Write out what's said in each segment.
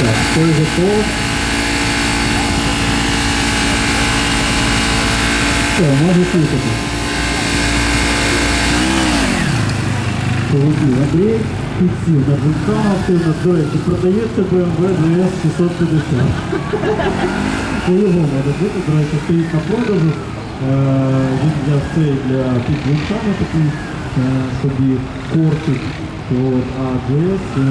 Так, хто готов? Все, може слухати. Солодій Андрій, підсів на Джинкана, активно, до речі, продається BMW GS 650. Це його може бути, до речі, стоїть на продажу. Він взяв цей для підвінчана такий собі кортик. От, а GS е,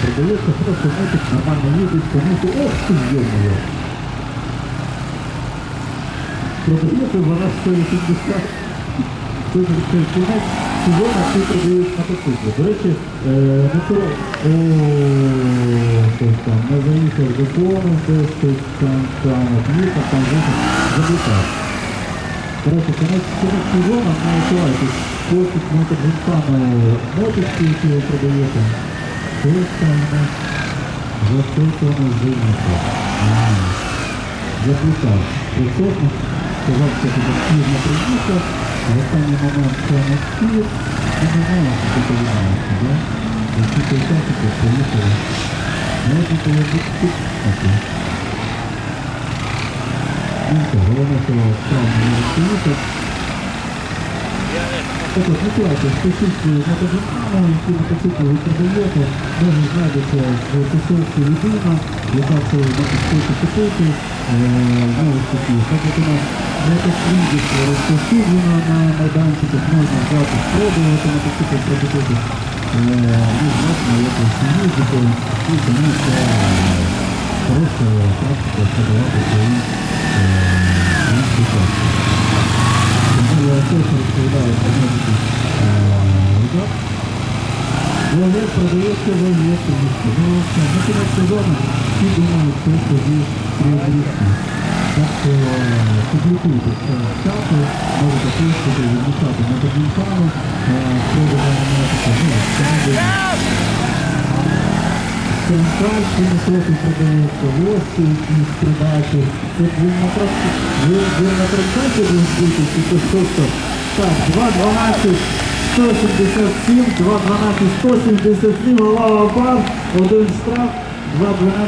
продається просто мотик, нормально їздить, тому що ох ти йомою. Продається вона стоїть 50. Тут кінець сезону всі продають мотоцикли. До речі, о, хтось там не заїхав до дому, десь хтось там там от їхав, там їхав, заблукав. Коротше, кінець кінець сезону не актуальність. Хлопець мотоциклами моточки, які ви продаєте. Хтось там у нас зациклений зимника. Заплутав. Присутник, сказав, що це пізно приїхав, в останній момент це не спів, і не знаю, що це відбувається, да? Які писати, приїхали. Можна було. Ну, що, головне, що справді не розповіти. Так от, Миколаївка, специфіки мотоциклу, які мотоцикли ви продаєте, може знайдеться в тусовці людина, яка це мотоцикл купити, знову ж таки, так як у нас мотослідів розповсюджено на майданчиках, можна взяти, спробувати мотоцикл пробити, ну, можна якось їздити, і тому це хороша практика подавати свої інституції. Я точно розповідаю Вовек продається вовек, ну все, на кінець сезону всі думають, що собі приобрести. Так що публікуйте це чати, можете пишати, відмічати на Бадмінтану, спробувати на таке, ну, це буде. Централь, продається, гості, якісь придачі. Тут він просто, він на трансляції буде бути, чи то що то. Так, 2.12, 177, 2.12, 177, голова бар, один штраф, 2.12,